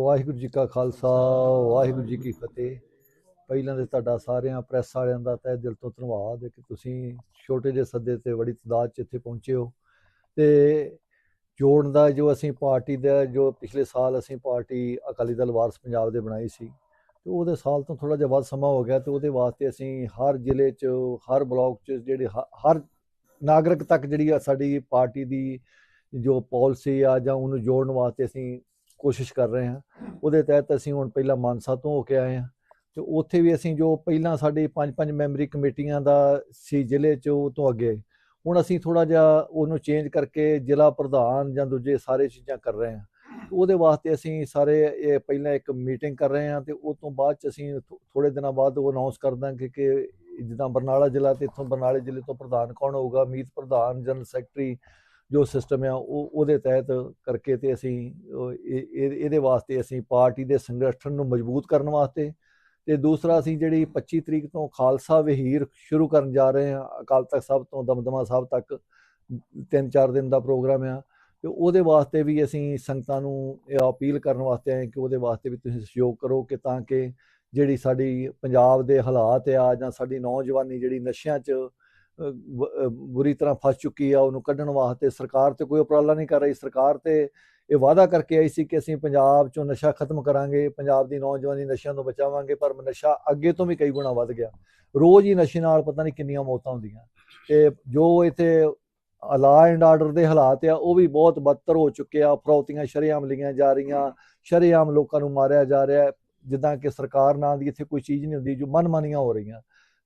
ਵਾਹਿਗੁਰੂ ਜੀ ਕਾ ਖਾਲਸਾ, ਵਾਹਿਗੁਰੂ ਜੀ ਕੀ ਫਤਿਹ। ਪਹਿਲਾਂ ਤੇ ਤੁਹਾਡਾ ਸਾਰਿਆਂ, ਪ੍ਰੈਸ ਵਾਲਿਆਂ ਦਾ ਤਹਿ ਦਿਲ ਤੋਂ ਧੰਨਵਾਦ ਕਿ ਤੁਸੀਂ ਛੋਟੇ ਜਿਹੇ ਸੱਦੇ ਤੇ ਬੜੀ ਤਦਾਦ ਚ ਇੱਥੇ ਪਹੁੰਚੇ ਹੋ। ਤੇ ਜੋੜਨ ਦਾ ਜੋ ਅਸੀਂ ਪਾਰਟੀ ਦਾ, ਜੋ ਪਿਛਲੇ ਸਾਲ ਅਸੀਂ ਪਾਰਟੀ ਅਕਾਲੀ ਦਲ ਵਾਰਸ ਪੰਜਾਬ ਦੇ ਬਣਾਈ ਸੀ, ਤੇ ਉਹਦੇ ਸਾਲ ਤੋਂ ਥੋੜਾ ਜਿਹਾ ਵੱਧ ਸਮਾਂ ਹੋ ਗਿਆ ਤੇ ਉਹਦੇ ਵਾਸਤੇ ਅਸੀਂ ਹਰ ਜ਼ਿਲ੍ਹੇ 'ਚ, ਹਰ ਬਲਾਕ 'ਚ ਜਿਹੜੇ ਹ- ਹਰ ਨਾਗਰਿਕ ਤੱਕ ਜਿਹੜੀ ਆ ਸਾਡੀ ਪਾਰਟੀ ਦੀ ਜੋ ਪਾਲਿਸੀ ਆ ਜਾਂ ਉਹਨੂੰ ਜੋੜਨ ਵਾਸਤੇ ਅਸੀਂ ਕੋਸ਼ਿਸ਼ ਕਰ ਰਹੇ ਹਾਂ। ਉਹਦੇ ਤਹਿਤ ਅਸੀਂ ਹੁਣ ਪਹਿਲਾਂ ਮਾਨਸਾ ਤੋਂ ਹੋ ਕੇ ਆਏ ਹਾਂ ਤੇ ਉੱਥੇ ਵੀ ਅਸੀਂ ਜੋ ਪਹਿਲਾਂ ਸਾਡੀ ਪੰਜ ਪੰਜ ਮੈਂਬਰੀ ਕਮੇਟੀਆਂ ਦਾ ਸੀ ਜ਼ਿਲ੍ਹੇ 'ਚ ਉਹ ਤੋਂ ਅੱਗੇ ਹੁਣ ਅਸੀਂ ਥੋੜਾ ਜਿਹਾ ਉਹਨੂੰ ਚੇਂਜ ਕਰਕੇ ਜ਼ਿਲ੍ਹਾ ਪ੍ਰਧਾਨ ਜਾਂ ਦੂਜੇ ਸਾਰੇ ਚੀਜ਼ਾਂ ਕਰ ਰਹੇ ਹਾਂ। ਉਹਦੇ ਵਾਸਤੇ ਅਸੀਂ ਸਾਰੇ ਇਹ ਪਹਿਲਾਂ ਇੱਕ ਮੀਟਿੰਗ ਕਰ ਰਹੇ ਹਾਂ ਤੇ ਉਹ ਤੋਂ ਬਾਅਦ ਚ ਅਸੀਂ ਥੋੜੇ ਦਿਨਾਂ ਬਾਅਦ ਉਹ ਅਨਾਉਂਸ ਕਰ ਦਾਂਗੇ ਕਿ ਜਿੱਦਾਂ ਬਰਨਾਲਾ ਜ਼ਿਲ੍ਹਾ ਤੇ ਇੱਥੋਂ ਬਰਨਾਲੇ ਜ਼ਿਲ੍ਹੇ ਤੋਂ ਪ੍ਰਧਾਨ ਕੌਣ ਹੋਊਗਾ, ਮੀਤ ਪ੍ਰਧਾਨ, ਜਨਰਲ ਸੈਕਟਰੀ ਜੋ ਸਿਸਟਮ ਆ, ਉਹ, ਉਹਦੇ ਤਹਿਤ ਕਰਕੇ ਤੇ ਅਸੀਂ ਇਹ- ਇਹ- ਇਹਦੇ ਵਾਸਤੇ ਅਸੀਂ ਪਾਰਟੀ ਦੇ ਸੰਗਠਨ ਨੂੰ ਮਜ਼ਬੂਤ ਕਰਨ ਵਾਸਤੇ ਤੇ ਦੂਸਰਾ ਅਸੀਂ ਜਿਹੜੀ 25 ਤਰੀਕ ਤੋਂ ਖਾਲਸਾ ਵਹੀਰ ਸ਼ੁਰੂ ਕਰਨ ਜਾ ਰਹੇ ਹਾਂ, ਅਕਾਲ ਤਖਤ ਸਾਹਿਬ ਤੋਂ ਦਮਦਮਾ ਸਾਹਿਬ ਤੱਕ, ਤਿੰਨ ਚਾਰ ਦਿਨ ਦਾ ਪ੍ਰੋਗਰਾਮ ਆ, ਤੇ ਉਹਦੇ ਵਾਸਤੇ ਵੀ ਅਸੀਂ ਸੰਗਤਾਂ ਨੂੰ ਇਹ ਅਪੀਲ ਕਰਨ ਵਾਸਤੇ ਆਏ ਕਿ ਉਹਦੇ ਵਾਸਤੇ ਵੀ ਤੁਸੀਂ ਸਹਿਯੋਗ ਕਰੋ ਕਿ ਤਾਂ ਕਿ ਜਿਹੜੀ ਸਾਡੀ ਪੰਜਾਬ ਦੇ ਹਾਲਾਤ ਆ ਜਾਂ ਸਾਡੀ ਨੌਜਵਾਨੀ ਜਿਹੜੀ ਨਸ਼ਿਆਂ 'ਚ ਬੁਰੀ ਤਰ੍ਹਾਂ ਫਸ ਚੁੱਕੀ ਆ, ਉਹਨੂੰ ਕੱਢਣ ਵਾਸਤੇ ਸਰਕਾਰ ਤੇ ਕੋਈ ਉਪਰਾਲਾ ਨਹੀਂ ਕਰ ਰਹੀ। ਸਰਕਾਰ ਤੇ ਇਹ ਵਾਅਦਾ ਕਰਕੇ ਆਈ ਸੀ ਕਿ ਅਸੀਂ ਪੰਜਾਬ 'ਚੋਂ ਨਸ਼ਾ ਖਤਮ ਕਰਾਂਗੇ, ਪੰਜਾਬ ਦੀ ਨੌਜਵਾਨੀ ਨਸ਼ਿਆਂ ਤੋਂ ਬਚਾਵਾਂਗੇ, ਪਰ ਨਸ਼ਾ ਅੱਗੇ ਤੋਂ ਵੀ ਕਈ ਗੁਣਾ ਵੱਧ ਗਿਆ। ਰੋਜ਼ ਹੀ ਨਸ਼ੇ ਨਾਲ ਪਤਾ ਨਹੀਂ ਕਿੰਨੀਆਂ ਮੌਤਾਂ ਹੁੰਦੀਆਂ। ਤੇ ਜੋ ਇੱਥੇ ਲਾ ਐਂਡ ਆਰਡਰ ਦੇ ਹਾਲਾਤ ਆ, ਉਹ ਵੀ ਬਹੁਤ ਬਦਤਰ ਹੋ ਚੁੱਕੇ ਆ। ਫਰੌਤੀਆਂ ਸ਼ਰੇਆਮ ਲਈਆਂ ਜਾ ਰਹੀਆਂ, ਸ਼ਰੇਆਮ ਲੋਕਾਂ ਨੂੰ ਮਾਰਿਆ ਜਾ ਰਿਹਾ। ਜਿੱਦਾਂ ਕਿ ਸਰਕਾਰ ਨਾਂ ਦੀ ਇੱਥੇ ਕੋਈ ਚੀਜ਼ ਨਹੀਂ ਹੁੰਦੀ ਜੋ ਮਨਮਾਨੀਆਂ ਹੋ ਰਹੀਆਂ।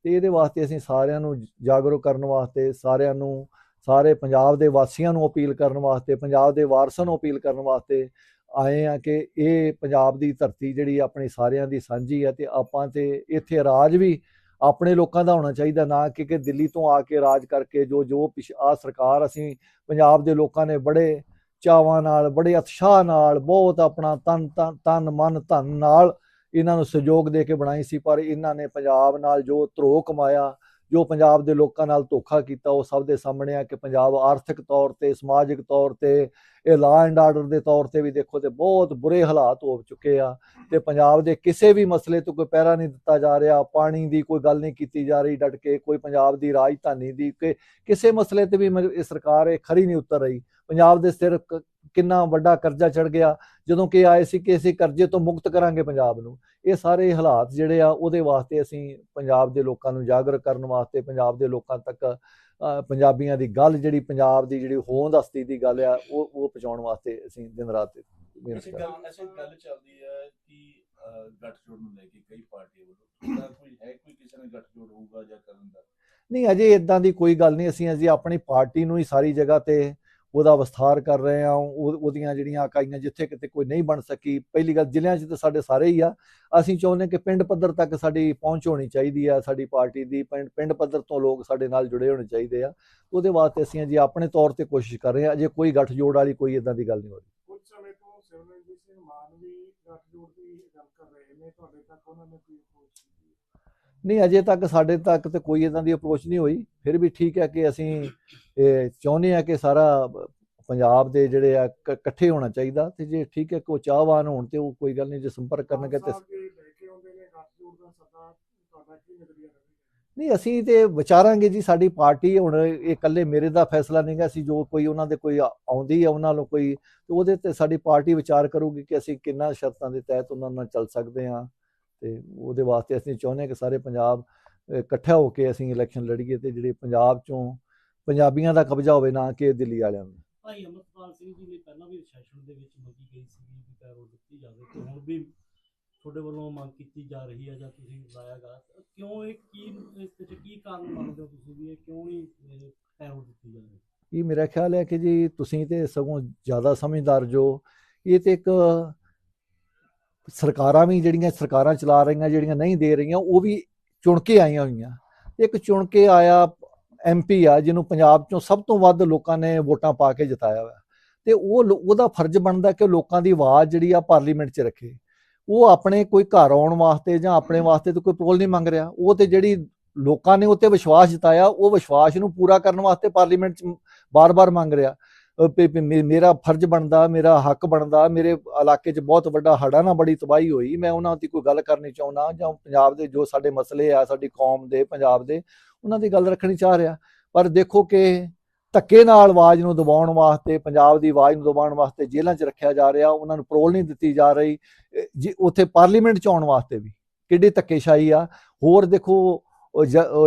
ਤੇ ਇਹਦੇ ਵਾਸਤੇ ਅਸੀਂ ਸਾਰਿਆਂ ਨੂੰ ਜਾਗਰੂਕ ਕਰਨ ਵਾਸਤੇ, ਸਾਰਿਆਂ ਨੂੰ, ਸਾਰੇ ਪੰਜਾਬ ਦੇ ਵਾਸੀਆਂ ਨੂੰ ਅਪੀਲ ਕਰਨ ਵਾਸਤੇ, ਪੰਜਾਬ ਦੇ ਵਾਰਸਾਂ ਨੂੰ ਅਪੀਲ ਕਰਨ ਵਾਸਤੇ ਆਏ ਆ ਕਿ ਇਹ ਪੰਜਾਬ ਦੀ ਧਰਤੀ ਜਿਹੜੀ ਆਪਣੀ ਸਾਰਿਆਂ ਦੀ ਸਾਂਝੀ ਹੈ ਤੇ ਆਪਾਂ ਤੇ ਇੱਥੇ ਰਾਜ ਵੀ ਆਪਣੇ ਲੋਕਾਂ ਦਾ ਹੋਣਾ ਚਾਹੀਦਾ, ਨਾ ਕਿ ਕਿ ਦਿੱਲੀ ਤੋਂ ਆ ਕੇ ਰਾਜ ਕਰਕੇ ਜੋ ਜੋ ਆ ਸਰਕਾਰ ਅਸੀਂ ਪੰਜਾਬ ਦੇ ਲੋਕਾਂ ਨੇ ਬੜੇ ਚਾਵਾਂ ਨਾਲ, ਬੜੇ ਉਤਸ਼ਾਹ ਨਾਲ, ਬਹੁਤ ਆਪਣਾ ਤਨ ਤਨ ਤਨ, ਮਨ, ਧਨ ਨਾਲ ਇਹਨਾਂ ਨੂੰ ਸਹਿਯੋਗ ਦੇ ਕੇ ਬਣਾਈ ਸੀ, ਪਰ ਇਹਨਾਂ ਨੇ ਪੰਜਾਬ ਨਾਲ ਜੋ ਧਰੋ ਕਮਾਇਆ, ਜੋ ਪੰਜਾਬ ਦੇ ਲੋਕਾਂ ਨਾਲ ਧੋਖਾ ਕੀਤਾ, ਉਹ ਸਭ ਦੇ ਸਾਹਮਣੇ ਆ ਕਿ ਪੰਜਾਬ ਆਰਥਿਕ ਤੌਰ ਤੇ, ਸਮਾਜਿਕ ਤੌਰ ਤੇ, ਇਹ ਲਾ ਐਂਡ ਆਰਡਰ ਦੇ ਤੌਰ ਤੇ ਵੀ ਦੇਖੋ ਤੇ ਬਹੁਤ ਬੁਰੇ ਹਾਲਾਤ ਹੋ ਚੁੱਕੇ ਆ ਤੇ ਪੰਜਾਬ ਦੇ ਕਿਸੇ ਵੀ ਮਸਲੇ ਤੋਂ ਕੋਈ ਪਹਿਰਾ ਨਹੀਂ ਦਿੱਤਾ ਜਾ ਰਿਹਾ, ਪਾਣੀ ਦੀ ਕੋਈ ਗੱਲ ਨਹੀਂ ਕੀਤੀ ਜਾ ਰਹੀ ਡਟ ਕੇ, ਕੋਈ ਪੰਜਾਬ ਦੀ ਰਾਜਧਾਨੀ ਦੀ ਕਿ ਕਿਸੇ ਮਸਲੇ ਤੇ ਵੀ ਮ- ਇਹ ਸਰਕਾਰ ਇਹ ਖਰੀ ਨਹੀਂ ਉਤਰ ਰਹੀ। ਪੰਜਾਬ ਦੇ ਸਿਰ ਕਿੰਨਾ ਵੱਡਾ ਕਰਜ਼ਾ ਚੜ ਗਿਆ। ਜਦੋਂ ਕਿ ਆਏ ਸੀ ਕਿ ਅਸੀਂ ਕਰਜ਼ੇ ਤੋਂ ਮੁਕਤ ਕਰਾਂਗੇ ਪੰਜਾਬ ਨੂੰ ਇਹ ਸਾਰੇ ਹਾਲਾਤ ਜਿਹੜੇ ਆ ਉਹਦੇ ਵਾਸਤੇ ਅਸੀਂ ਪੰਜਾਬ ਦੇ ਲੋਕਾਂ ਨੂੰ ਜਾਗਰੂਕ ਕਰਨ ਵਾਸਤੇ ਪੰਜਾਬ ਦੇ ਲੋਕਾਂ ਤੱਕ ਪੰਜਾਬੀਆਂ ਦੀ ਗੱਲ ਜਿਹੜੀ ਪੰਜਾਬ ਦੀ ਜਿਹੜੀ ਹੋਂਦ ਹਸਤੀ ਦੀ ਗੱਲ ਆ ਉਹ ਉਹ ਪਹੁੰਚਾਉਣ ਵਾਸਤੇ ਅਸੀਂ ਦਿਨ ਰਾਤ ਮਿਹਨਤ ਅਸੀਂ ਕਰ ਰਹੇ ਅਸੀਂ ਗੱਲ ਚੱਲਦੀ ਹੈ ਕਿ ਗੱਠਜੋੜ ਨੂੰ ਲੈ ਕੇ ਕਈ ਪਾਰਟੀਆਂ ਵੱਲੋਂ ਕੋਈ ਹੈ ਕੋਈ ਕਿਸੇ ਨੇ ਗੱਠਜੋੜ ਹੋਊਗਾ ਜਾਂ ਕਰਨ ਦਾ? ਨਹੀਂ ਅਜੇ ਇਦਾਂ ਦੀ ਕੋਈ ਗੱਲ ਨਹੀਂ ਅਸੀਂ ਅਜੇ ਆਪਣੀ ਪਾਰਟੀ ਨੂੰ ਹੀ ਸਾਰੀ ਜਗ੍ਹਾ ਤੇ ਉਹਦਾ ਵਿਸਥਾਰ ਕਰ ਰਹੇ ਹਾਂ ਉਹਦੀਆਂ ਜਿਹੜੀਆਂ ਇਕਾਈਆਂ ਜਿੱਥੇ ਕਿਤੇ ਕੋਈ ਨਹੀਂ ਬਣ ਸਕੀ, ਪਹਿਲੀ ਗੱਲ ਜ਼ਿਲ੍ਹਿਆਂ 'ਚ ਤਾਂ ਸਾਡੇ ਸਾਰੇ ਹੀ ਆ, ਅਸੀਂ ਚਾਹੁੰਦੇ ਕਿ ਪਿੰਡ ਪੱਧਰ ਤੱਕ ਸਾਡੀ ਪਹੁੰਚ ਹੋਣੀ ਚਾਹੀਦੀ ਆ, ਸਾਡੀ ਪਾਰਟੀ ਦੀ ਪਿੰਡ ਪੱਧਰ ਤੋਂ ਲੋਕ ਸਾਡੇ ਨਾਲ ਜੁੜੇ ਹੋਣੇ ਚਾਹੀਦੇ ਆ, ਉਹਦੇ ਵਾਸਤੇ ਅਸੀਂ ਅਜੇ ਆਪਣੇ ਤੌਰ ਤੇ ਕੋਸ਼ਿਸ਼ ਕਰ ਰਹੇ ਹਾਂ, ਅਜੇ ਕੋਈ ਗੱਠਜੋੜ ਵਾਲੀ ਕੋਈ ਇਦਾਂ ਦੀ ਗੱਲ ਨਹੀਂ ਹੋ ਰਹੀ। ਕੁਝ ਸਮੇਂ ਤੋਂ ਸਿਮਰਨਜੀਤ ਸਿੰਘ ਮਾਨ ਗੱਠਜੋੜ ਦੀ ਗੱਲ ਕਰ ਰਹੇ ਨੇ, ਤੁਹਾਡੇ ਤੱਕ ਉਹਨਾਂ ਨੇ ਕੋਈ ਅਪਰੋਚ ਨਹੀਂ ਅਜੇ ਤੱਕ ਸਾਡੇ ਤੱਕ ਤੇ ਕੋਈ ਇਦਾਂ ਦੀ ਅਪਰੋਚ ਨਹੀਂ ਹੋਈ। ਫਿਰ ਵੀ ਠੀਕ ਹੈ ਕਿ ਅਸੀਂ ਇਹ ਚਾਹੁੰਦੇ ਆ ਕਿ ਸਾਰਾ ਪੰਜਾਬ ਦੇ ਜਿਹੜੇ ਆ ਇਕੱਠੇ ਹੋਣਾ ਚਾਹੀਦਾ ਤੇ ਜੇ ਠੀਕ ਹੈ ਕਿ ਚਾਹਵਾਨ ਹੋਣ ਤੇ ਉਹ ਕੋਈ ਗੱਲ ਨਹੀਂ ਜੇ ਸੰਪਰਕ ਕਰਨਗੇ ਤੇ ਨਹੀਂ ਅਸੀਂ ਤੇ ਵਿਚਾਰਾਂਗੇ ਜੀ ਸਾਡੀ ਪਾਰਟੀ ਹੁਣ ਇਹ ਇਕੱਲੇ ਮੇਰੇ ਦਾ ਫੈਸਲਾ ਨਹੀਂਗਾ ਅਸੀਂ ਜੋ ਕੋਈ ਉਹਨਾਂ ਦੇ ਕੋਈ ਆਉਂਦੀ ਆ ਉਹਨਾਂ ਨੂੰ ਕੋਈ ਉਹਦੇ ਤੇ ਸਾਡੀ ਪਾਰਟੀ ਵਿਚਾਰ ਕਰੂਗੀ ਕਿ ਅਸੀਂ ਕਿੰਨਾ ਸ਼ਰਤਾਂ ਦੇ ਤਹਿਤ ਉਹਨਾਂ ਨਾਲ ਚੱਲ ਸਕਦੇ ਹਾਂ। ਤੇ ਉਹਦੇ ਵਾਸਤੇ ਅਸੀਂ ਚਾਹੁੰਦੇ ਹਾਂ ਕਿ ਸਾਰੇ ਪੰਜਾਬ ਇਕੱਠਾ ਹੋ ਕੇ ਅਸੀਂ ਇਲੈਕਸ਼ਨ ਲੜੀਏ ਤੇ ਜਿਹੜੇ ਪੰਜਾਬ ਚੋਂ ਪੰਜਾਬੀਆਂ ਦਾ ਕਬਜ਼ਾ ਹੋਵੇ ਨਾ ਕਿ ਦਿੱਲੀ ਵਾਲਿਆਂ ਦਾ। ਭਾਈ ਅਮਰਪਾਲ ਸਿੰਘ ਜੀ ਨੇ ਪਹਿਲਾਂ ਵੀ ਸੈਸ਼ਨ ਦੇ ਵਿੱਚ ਮੰਗੀ ਗਈ ਸੀ ਵੀ ਪੈਰੋਲ ਦਿੱਤੀ ਜਾਵੇ ਤੇ ਹੁਣ ਵੀ ਤੁਹਾਡੇ ਵੱਲੋਂ ਮੰਗ ਕੀਤੀ ਜਾ ਰਹੀ ਹੈ ਜਾਂ ਤੁਸੀਂ ਲਾਇਆਗਾ ਕਿਉਂ ਇਹ ਕੀ ਇਸ ਵਿੱਚ ਕੀ ਕਾਰਨ ਮੰਨਦੇ ਹੋ ਤੁਸੀਂ ਵੀ ਇਹ ਕਿਉਂ ਨਹੀਂ ਪੈਰੋਲ ਦਿੱਤੀ ਜਾਵੇ? ਇਹ ਮੇਰਾ ਖਿਆਲ ਹੈ ਕਿ ਜੀ ਤੁਸੀਂ ਤੇ ਸਗੋਂ ਜ਼ਿਆਦਾ ਸਮਝਦਾਰ ਜੋ ਇਹ ਤੇ ਇੱਕ ਸਰਕਾਰਾਂ ਵੀ ਜਿਹੜੀਆਂ ਸਰਕਾਰਾਂ ਚਲਾ ਰਹੀਆਂ, ਜਿਹੜੀਆਂ ਨਹੀਂ ਦੇ ਰਹੀਆਂ, ਉਹ ਵੀ ਚੁਣ ਕੇ ਆਈਆਂ ਹੋਈਆਂ। ਇੱਕ ਚੁਣ ਕੇ ਆਇਆ ਐਮਪੀ ਆ, ਜਿਹਨੂੰ ਪੰਜਾਬ ਚੋਂ ਸਭ ਤੋਂ ਵੱਧ ਲੋਕਾਂ ਨੇ ਵੋਟਾਂ ਪਾ ਕੇ ਜਿਤਾਇਆ ਹੋਇਆ। ਤੇ ਉਹ ਉਹਦਾ ਫਰਜ਼ ਬਣਦਾ ਕਿ ਉਹ ਲੋਕਾਂ ਦੀ ਆਵਾਜ਼ ਜਿਹੜੀ ਆ ਪਾਰਲੀਮੈਂਟ 'ਚ ਰੱਖੇ। ਉਹ ਆਪਣੇ ਕੋਈ ਘਰ ਆਉਣ ਵਾਸਤੇ ਜਾਂ ਆਪਣੇ ਵਾਸਤੇ ਤਾਂ ਕੋਈ ਪਰੋਲ ਨਹੀਂ ਮੰਗ ਰਿਹਾ। ਉਹ ਤੇ ਜਿਹੜੀ ਲੋਕਾਂ ਨੇ ਉੱਤੇ ਵਿਸ਼ਵਾਸ ਜਤਾਇਆ, ਉਹ ਵਿਸ਼ਵਾਸ ਨੂੰ ਪੂਰਾ ਕਰਨ ਵਾਸਤੇ ਪਾਰਲੀਮੈਂਟ 'ਚ ਬਾਰ-ਬਾਰ ਮੰਗ ਰਿਹਾ। ਮੇਰਾ ਫਰਜ਼ ਬਣਦਾ, ਮੇਰਾ ਹੱਕ ਬਣਦਾ, ਮੇਰੇ ਇਲਾਕੇ 'ਚ ਬਹੁਤ ਵੱਡਾ ਹੜ੍ਹਾਂ ਨਾਲ ਬੜੀ ਤਬਾਹੀ ਹੋਈ। ਮੈਂ ਉਹਨਾਂ ਦੀ ਕੋਈ ਗੱਲ ਕਰਨੀ ਚਾਹੁੰਦਾ ਜਾਂ ਪੰਜਾਬ ਦੇ ਜੋ ਸਾਡੇ ਮਸਲੇ ਆ, ਸਾਡੀ ਕੌਮ ਦੇ, ਪੰਜਾਬ ਦੇ, ਉਹਨਾਂ ਦੀ ਗੱਲ ਰੱਖਣੀ ਚਾਹ ਰਿਹਾ। ਪਰ ਦੇਖੋ ਕਿ ਧੱਕੇ ਨਾਲ ਆਵਾਜ਼ ਨੂੰ ਦਬਾਉਣ ਵਾਸਤੇ, ਪੰਜਾਬ ਦੀ ਆਵਾਜ਼ ਨੂੰ ਦਬਾਉਣ ਵਾਸਤੇ ਜੇਲ੍ਹਾਂ 'ਚ ਰੱਖਿਆ ਜਾ ਰਿਹਾ, ਉਹਨਾਂ ਨੂੰ ਪਰੋਲ ਨਹੀਂ ਦਿੱਤੀ ਜਾ ਰਹੀ ਜੀ ਉੱਥੇ ਪਾਰਲੀਮੈਂਟ 'ਚ ਆਉਣ ਵਾਸਤੇ ਵੀ। ਕਿੱਡੀ ਧੱਕੇਸ਼ਾਹੀ ਆ। ਹੋਰ ਦੇਖੋ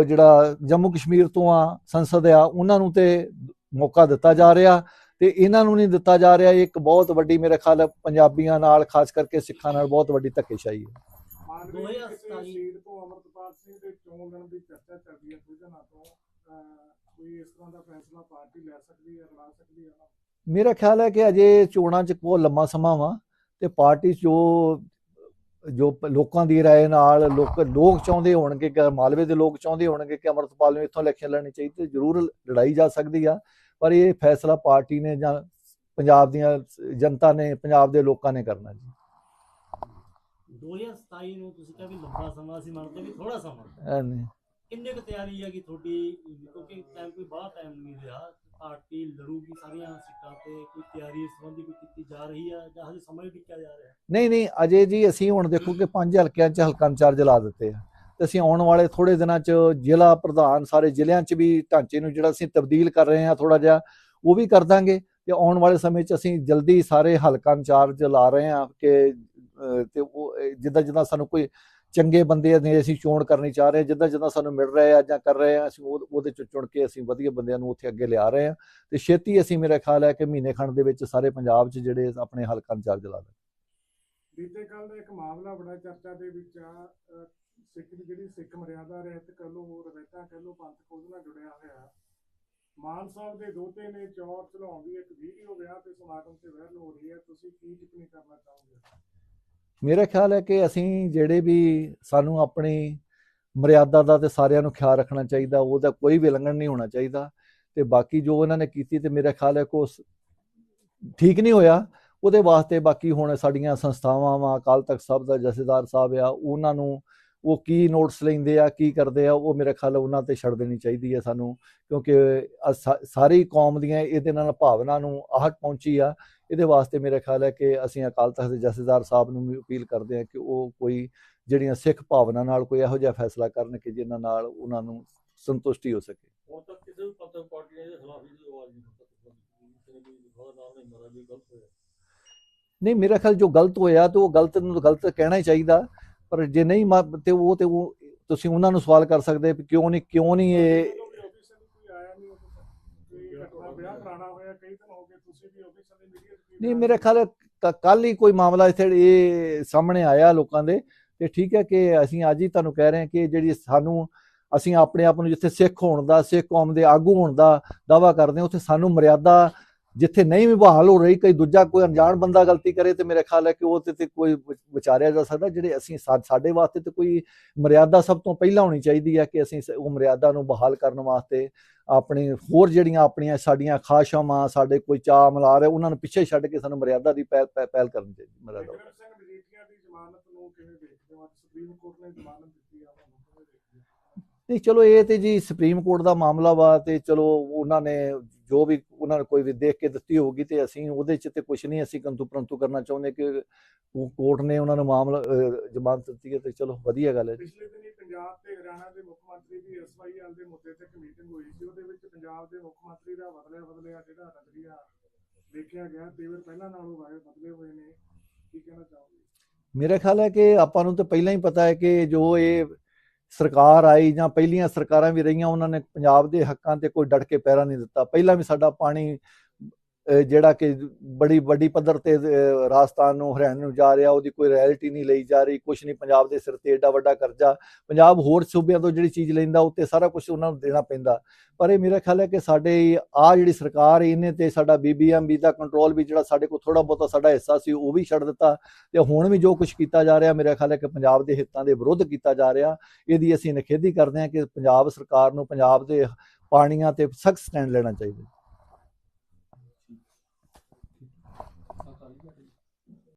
ਜਿਹੜਾ ਜੰਮੂ ਕਸ਼ਮੀਰ ਤੋਂ ਆ, ਸੰਸਦ ਆ, ਉਹਨਾਂ ਨੂੰ ਤੇ ਮੌਕਾ ਦਿੱਤਾ ਜਾ ਰਿਹਾ ਤੇ ਇਹਨਾਂ ਨੂੰ ਨਹੀਂ ਦਿੱਤਾ ਜਾ ਰਿਹਾ। ਇਹ ਇੱਕ ਬਹੁਤ ਵੱਡੀ ਮੇਰੇ ਖਿਆਲ ਪੰਜਾਬੀਆਂ ਨਾਲ ਖਾਸ ਕਰਕੇ ਸਿੱਖਾਂ ਨਾਲ ਬਹੁਤ ਵੱਡੀ ਧੱਕੇਸ਼ਾਹੀ ਹੈ। ਮਾਨਵੀ ਦੋ ਹਜ਼ਾਰ ਕਿਸੇ ਸਤਾਈ ਸੀਟ ਤੋਂ ਅਮਰਤਪਾਲ ਸਿੰਘ ਦੇ ਚੋਣ ਲੜਨ ਦੀ ਚਰਚਾ ਚੱਲਦੀ ਹੈ। ਕੁਝ ਦਿਨਾਂ ਤੋਂ ਅਹ, ਕੋਈ ਇਸ ਤਰ੍ਹਾਂ ਦਾ ਫੈਸਲਾ ਪਾਰਟੀ ਲੈ ਸਕਦੀ ਹੈ ਲੜਾ ਸਕਦੀ ਹੈ? ਮੇਰਾ ਖਿਆਲ ਹੈ ਕਿ ਅਜੇ ਚੋਣਾਂ 'ਚ ਬਹੁਤ ਲੰਮਾ ਸਮਾਂ ਵਾ ਤੇ ਪਾਰਟੀ 'ਚ ਜੋ ਜੋ ਪ- ਲੋਕਾਂ ਦੀ رائے ਨਾਲ ਲੋਕ ਲੋਕ ਚਾਹੁੰਦੇ ਹੋਣਗੇ ਕਿ ਮਾਲਵੇ ਦੇ ਲੋਕ ਚਾਹੁੰਦੇ ਹੋਣਗੇ ਕਿ ਅਮਰਤਪਾਲ ਨੂੰ ਇੱਥੋਂ ਇਲੈਕਸ਼ਨ ਲੜਨੀ ਚਾਹੀਦੀ ਤੇ ਜ਼ਰੂਰ ਲੜਾਈ ਜਾ ਸਕਦੀ ਆ ਪਰ ਇਹ ਫੈਸਲਾ ਪਾਰਟੀ ਨੇ ਜਾਂ ਪੰਜਾਬ ਦੀਆਂ ਜਨਤਾ ਨੇ ਪੰਜਾਬ ਦੇ ਲੋਕਾਂ ਨੇ ਕਰਨਾ ਜੀ 2027 ਨੂੰ ਤੁਸੀਂ ਕਿਹਾ ਵੀ ਲੰਬਾ ਸਮਾਂ ਸੀ ਮੰਨਦੇ ਵੀ ਥੋੜਾ ਸਮਾਂ ਐ ਨਹੀਂ ਕਿੰਨੇ ਕੁ ਤਿਆਰੀ ਹੈਗੀ ਤੁਹਾਡੀ ਕਿਉਂਕਿ ਟਾਈਮ ਕੋਈ ਬਾਹਰ ਟਾਈਮ ਨਹੀਂ ਰਿਹਾ ਪਾਰਟੀ ਲੜੂਗੀ ਸਾਰੀਆਂ ਸੀਟਾਂ ਤੇ, ਕੋਈ ਤਿਆਰੀ ਇਸ ਸੰਬੰਧੀ ਕੋਈ ਕੀਤੀ ਜਾ ਰਹੀ ਹੈ ਜਾਂ ਹਜੇ ਸਮਾਂ ਹੀ ਟਿਕਿਆ ਜਾ ਰਿਹਾ? ਹੈ ਨਹੀਂ ਨਹੀਂ, ਅਜੇ ਜੀ ਅਸੀਂ ਹੁਣ ਦੇਖੋ ਕਿ ਪੰਜ ਹਲਕਿਆਂ 'ਚ ਹਲਕਾ ਇੰਚਾਰਜ ਲਾ ਦਿੱਤੇ ਆ ਤੇ ਅਸੀਂ ਆਉਣ ਵਾਲੇ ਥੋੜੇ ਦਿਨਾਂ 'ਚ ਜ਼ਿਲ੍ਹਾ ਪ੍ਰਧਾਨ ਸਾਰੇ ਜ਼ਿਲ੍ਹਿਆਂ 'ਚ ਵੀ ਢਾਂਚੇ ਨੂੰ ਜਿਹੜਾ ਅਸੀਂ ਤਬਦੀਲ ਕਰ ਰਹੇ ਹਾਂ ਥੋੜਾ ਜਿਹਾ, ਉਹ ਵੀ ਕਰ ਦਾਂਗੇ ਤੇ ਆਉਣ ਵਾਲੇ ਸਮੇਂ 'ਚ ਅਸੀਂ ਜਲਦੀ ਸਾਰੇ ਹਲਕਾ ਇੰਚਾਰਜ ਲਾ ਰਹੇ ਹਾਂ ਕਿ ਤੇ ਉਹ ਜਿੱਦਾਂ ਜਿੱਦਾਂ ਸਾਨੂੰ ਕੋਈ ਚੰਗੇ ਬੰਦੇ ਨੇ ਅਸੀਂ ਚੋਣ ਕਰਨੀ ਚਾਹ ਰਹੇ ਹਾਂ ਜਿੱਦਾਂ ਜਿੱਦਾਂ ਸਾਨੂੰ ਮਿਲ ਰਹੇ ਆ ਜਾਂ ਕਰ ਰਹੇ ਆ ਅਸੀਂ ਉਹ- ਉਹਦੇ ਚ ਚੁਣ ਕੇ ਅਸੀਂ ਵਧੀਆ ਬੰਦਿਆਂ ਨੂੰ ਉੱਥੇ ਅੱਗੇ ਲਿਆ ਰਹੇ ਹਾਂ। ਤੇ ਛੇਤੀ ਅਸੀਂ ਮੇਰਾ ਖਿਆਲ ਹੈ ਕਿ ਮਹੀਨੇ ਖੰਡ ਦੇ ਵਿੱਚ ਸਾਰੇ ਪੰਜਾਬ 'ਚ ਜਿਹੜੇ ਆਪਣੇ ਹਲਕਾ ਇੰਚਾਰਜ ਲਾ ਦਾਂਗੇ ਬੀਤੇ ਕੱਲ ਦਾ ਇੱਕ ਮਾਮਲਾ ਬੜਾ ਚਰਚਾ ਦੇ ਵਿੱਚ ਆ ਅਹ, ਸਿੱਖ ਦੀ ਜਿਹੜੀ ਸਿੱਖ ਮਰਿਆਦਾ ਰਹਿਤ ਕਹ ਲੋ ਰਵੈਤਾ ਕਹ ਲੋ ਪੰਥ ਉਹਦੇ ਨਾਲ ਜੁੜਿਆ ਹੋਇਆ ਮਾਨ ਸਾਹਿਬ ਦੇ ਦੋਤੇ ਨੇ ਚੌਰ ਚਲਾਉਣ ਦੀ ਇੱਕ ਵੀਡੀਓ ਵਿਆਹ ਤੇ ਸਮਾਗਮ ਤੇ ਵਾਇਰਲ ਹੋ ਰਹੀ ਹੈ। ਤੁਸੀਂ ਕੀ ਟਿੱਪਣੀ ਕਰਨਾ ਚਾਹੋਗੇ? ਮੇਰਾ ਖਿਆਲ ਹੈ ਕਿ ਅਸੀਂ ਜਿਹੜੇ ਵੀ ਸਾਨੂੰ ਆਪਣੀ ਮਰਿਆਦਾ ਦਾ ਤੇ ਸਾਰਿਆਂ ਨੂੰ ਖਿਆਲ ਰੱਖਣਾ ਚਾਹੀਦਾ, ਉਹਦਾ ਕੋਈ ਵੀ ਉਲੰਘਣ ਨਹੀਂ ਹੋਣਾ ਚਾਹੀਦਾ। ਤੇ ਬਾਕੀ ਜੋ ਇਹਨਾਂ ਨੇ ਕੀਤੀ ਤੇ ਮੇਰਾ ਖਿਆਲ ਹੈ ਕੋ ਠੀਕ ਨਹੀਂ ਹੋਇਆ, ਉਹਦੇ ਵਾਸਤੇ ਬਾਕੀ ਹੁਣ ਸਾਡੀਆਂ ਸੰਸਥਾਵਾਂ ਵਾ, ਅਕਾਲ ਤਖਤ ਸਾਹਿਬ ਦਾ ਜਥੇਦਾਰ ਸਾਹਿਬ ਆ, ਉਹਨਾਂ ਨੂੰ ਉਹ ਕੀ ਨੋਟਸ ਲੈਂਦੇ ਆ ਕੀ ਕਰਦੇ ਆ ਉਹ ਮੇਰੇ ਖਿਆਲ ਉਹਨਾਂ ਤੇ ਛੱਡ ਦੇਣੀ ਚਾਹੀਦੀ ਹੈ ਸਾਨੂੰ ਕਿਉਂਕਿ ਸਾਰੀ ਕੌਮ ਦੀਆਂ ਇਹਦੇ ਨਾਲ ਭਾਵਨਾ ਨੂੰ ਆਹਟ ਪਹੁੰਚੀ ਆ। ਇਹਦੇ ਵਾਸਤੇ ਮੇਰੇ ਖਿਆਲ ਹੈ ਕਿ ਅਸੀਂ ਅਕਾਲ ਤਖਤ ਦੇ ਜਥੇਦਾਰ ਸਾਹਿਬ ਨੂੰ ਵੀ ਅਪੀਲ ਕਰਦੇ ਹਾਂ ਕਿ ਉਹ ਕੋਈ ਜਿਹੜੀਆਂ ਸਿੱਖ ਭਾਵਨਾ ਨਾਲ ਕੋਈ ਇਹੋ ਜਿਹਾ ਫੈਸਲਾ ਕਰਨ ਕਿ ਜਿਨ੍ਹਾਂ ਨਾਲ ਉਹਨਾਂ ਨੂੰ ਸੰਤੁਸ਼ਟੀ ਹੋ ਸਕੇ। ਹੁਣ ਤੱਕ ਕਿਸੇ ਵੀ ਪੰਥਕ ਪਾਰਟੀ ਨੇ ਇਹਦੇ ਖਿਲਾਫ ਇਹਦੀ ਆਵਾਜ਼ ਨਹੀਂ ਨਹੀਂ ਮੇਰਾ ਖਿਆਲ ਜੋ ਗਲਤ ਹੋਇਆ ਤੇ ਉਹ ਗਲਤ ਨੂੰ ਗਲਤ ਕਹਿਣਾ ਹੀ ਚਾਹੀਦਾ। ਪਰ ਜੇ ਨਹੀਂ ਮ- ਤੇ ਉਹ ਤੇ ਉਹ ਤੁਸੀਂ ਉਹਨਾਂ ਨੂੰ ਸਵਾਲ ਕਰ ਸਕਦੇ ਵੀ ਕਿਉਂ ਨਹੀਂ ਕਿਉਂ ਨਹੀਂ ਇਹ ਨਹੀਂ, ਮੇਰੇ ਖਿਆਲ ਕੱਲ ਹੀ ਕੋਈ ਮਾਮਲਾ ਇੱਥੇ ਇਹ ਸਾਹਮਣੇ ਆਇਆ ਲੋਕਾਂ ਦੇ ਤੇ ਠੀਕ ਹੈ ਕਿ ਅਸੀਂ ਅੱਜ ਹੀ ਤੁਹਾਨੂੰ ਕਹਿ ਰਹੇ ਹਾਂ ਕਿ ਜਿਹੜੀ ਸਾਨੂੰ ਅਸੀਂ ਆਪਣੇ ਆਪ ਨੂੰ ਜਿੱਥੇ ਸਿੱਖ ਹੋਣ ਦਾ, ਸਿੱਖ ਕੌਮ ਦੇ ਆਗੂ ਹੋਣ ਦਾ ਦਾਵਾ ਕਰਦੇ ਹਾਂ, ਉੱਥੇ ਸਾਨੂੰ ਮਰਿਆਦਾ ਜਿੱਥੇ ਨਹੀਂ ਵੀ ਬਹਾਲ ਹੋ ਰਹੀ, ਕੋਈ ਦੂਜਾ ਕੋਈ ਅਣਜਾਣ ਬੰਦਾ ਗਲਤੀ ਕਰੇ ਤੇ ਮੇਰੇ ਖਿਆਲ ਹੈ ਕਿ ਉਹ ਤੇ ਤੇ ਕੋਈ ਵਿਚਾਰਿਆ ਜਾ ਸਕਦਾ, ਜਿਹੜੇ ਅਸੀਂ ਸਾਡੇ ਵਾਸਤੇ ਤੇ ਕੋਈ ਮਰਿਆਦਾ ਸਭ ਤੋਂ ਪਹਿਲਾਂ ਹੋਣੀ ਚਾਹੀਦੀ ਹੈ ਕਿ ਅਸੀਂ ਉਹ ਮਰਿਆਦਾ ਨੂੰ ਬਹਾਲ ਕਰਨ ਵਾਸਤੇ ਆਪਣੀ ਹੋਰ ਜਿਹੜੀਆਂ ਆਪਣੀਆਂ ਸਾਡੀਆਂ ਖਾਸ਼ਾਵਾਂ, ਸਾਡੇ ਕੋਈ ਚਾਅ ਮਲਾਰ ਹੈ, ਉਹਨਾਂ ਨੂੰ ਪਿੱਛੇ ਛੱਡ ਕੇ ਸਾਨੂੰ ਮਰਿਆਦਾ ਦੀ ਪਹਿਲ ਪਹਿਲ ਪਹਿਲ ਕਰਨੀ ਚਾਹੀਦੀ, ਮਰਿਆਦਾ। ਸਿੰਘ ਮਜੀਠੀਆ ਦੀ ਜ਼ਮਾਨਤ ਨੂੰ ਕਿਵੇਂ ਦੇਖਦੇ ਹੋ? ਸੁਪਰੀਮ ਕੋਰਟ ਨੇ ਜ਼ਮਾਨਤ ਦਿੱਤੀ ਆ ਉਹਨੂੰ ਕਿਵੇਂ ਦੇਖਦੇ ਹੋ ਨਹੀਂ ਚਲੋ ਇਹ ਤੇ ਜੀ ਸੁਪਰੀਮ ਕੋਰਟ ਦਾ ਮਾਮਲਾ ਵਾ ਤੇ ਚਲੋ ਉਹਨਾਂ ਨੇ ਜੋ ਵੀ ਉਹਨਾਂ ਨੇ ਕੋਈ ਵੀ ਦੇਖ ਕੇ ਦਿੱਤੀ ਹੋਊਗੀ ਤੇ ਅਸੀਂ ਉਹਦੇ ਚ ਤੇ ਕੁਝ ਨਹੀਂ ਅਸੀਂ ਕੰਤੂ ਪ੍ਰੰਤੂ ਕਰਨਾ ਚਾਹੁੰਦੇ ਕਿ ਉਹ ਕੋਰਟ ਨੇ ਉਹਨਾਂ ਨੂੰ ਮਾਮਲਾ ਜ਼ਮਾਨਤ ਦਿੱਤੀ ਹੈ ਤੇ ਚਲੋ ਵਧੀਆ ਗੱਲ ਹੈ। ਪਿਛਲੇ ਦਿਨੀ ਪੰਜਾਬ ਤੇ ਹਰਿਆਣਾ ਦੇ ਮੁੱਖ ਮੰਤਰੀ ਦੀ ਐਸਵਾਈਐਲ ਦੇ ਮੁੱਦੇ ਤੇ ਮੀਟਿੰਗ ਹੋਈ ਸੀ ਉਹਦੇ ਵਿੱਚ ਪੰਜਾਬ ਦੇ ਮੁੱਖ ਮੰਤਰੀ ਦਾ ਬਦਲਿਆ ਬਦਲਿਆ ਜਿਹੜਾ ਨਜ਼ਰੀਆ ਦੇਖਿਆ ਗਿਆ ਤੇਵਰ ਪਹਿਲਾਂ ਨਾਲੋਂ ਵਾਏ ਬਦਲੇ ਹੋਏ ਨੇ ਕੀ ਕਹਿਣਾ ਚਾਹੋਗੇ ਮੇਰਾ ਖਿਆਲ ਹੈ ਕਿ ਆਪਾਂ ਨੂੰ ਤਾਂ ਪਹਿਲਾਂ ਹੀ ਪਤਾ ਹੈ ਕਿ ਜੋ ਇਹ ਸਰਕਾਰ ਆਈ ਜਾਂ ਪਹਿਲੀਆਂ ਸਰਕਾਰਾਂ ਵੀ ਰਹੀਆਂ, ਉਹਨਾਂ ਨੇ ਪੰਜਾਬ ਦੇ ਹੱਕਾਂ ਤੇ ਕੋਈ ਡਟ ਕੇ ਪੈਰਾ ਨਹੀਂ ਦਿੱਤਾ। ਪਹਿਲਾਂ ਵੀ ਸਾਡਾ ਪਾਣੀ ਜਿਹੜਾ ਕਿ ਬੜੀ ਵੱਡੀ ਪੱਧਰ ਤੇ ਰਾਜਸਥਾਨ ਨੂੰ, ਹਰਿਆਣੇ ਨੂੰ ਜਾ ਰਿਹਾ, ਉਹਦੀ ਕੋਈ ਰੈਲਿਟੀ ਨਹੀਂ ਲਈ ਜਾ ਰਹੀ ਕੁਝ ਨਹੀਂ, ਪੰਜਾਬ ਦੇ ਸਿਰ ਤੇ ਏਡਾ ਵੱਡਾ ਕਰਜ਼ਾ। ਪੰਜਾਬ ਹੋਰ ਸੂਬਿਆਂ ਤੋਂ ਜਿਹੜੀ ਚੀਜ਼ ਲੈਂਦਾ, ਉੱਤੇ ਸਾਰਾ ਕੁਝ ਉਹਨਾਂ ਨੂੰ ਦੇਣਾ ਪੈਂਦਾ। ਪਰ ਇਹ ਮੇਰਾ ਖਿਆਲ ਹੈ ਕਿ ਸਾਡੇ ਆ ਜਿਹੜੀ ਸਰਕਾਰ ਇਹਨੇ ਤੇ ਸਾਡਾ ਬੀਬੀਐਮਬੀ ਦਾ ਕੰਟਰੋਲ ਵੀ ਜਿਹੜਾ ਸਾਡੇ ਕੋਲ ਥੋੜਾ ਬਹੁਤਾ ਸਾਡਾ ਹਿੱਸਾ ਸੀ, ਉਹ ਵੀ ਛੱਡ ਦਿੱਤਾ। ਤੇ ਹੁਣ ਵੀ ਜੋ ਕੁਝ ਕੀਤਾ ਜਾ ਰਿਹਾ, ਮੇਰਾ ਖਿਆਲ ਹੈ ਕਿ ਪੰਜਾਬ ਦੇ ਹਿੱਤਾਂ ਦੇ ਵਿਰੁੱਧ ਕੀਤਾ ਜਾ ਰਿਹਾ। ਇਹਦੀ ਅਸੀਂ ਨਿਖੇਧੀ ਕਰਦੇ ਹਾਂ ਕਿ ਪੰਜਾਬ ਸਰਕਾਰ ਨੂੰ ਪੰਜਾਬ ਦੇ ਪਾਣੀਆਂ ਤੇ ਸਖਤ ਸਟੈਂਡ ਲੈਣਾ ਚਾਹੀਦਾ।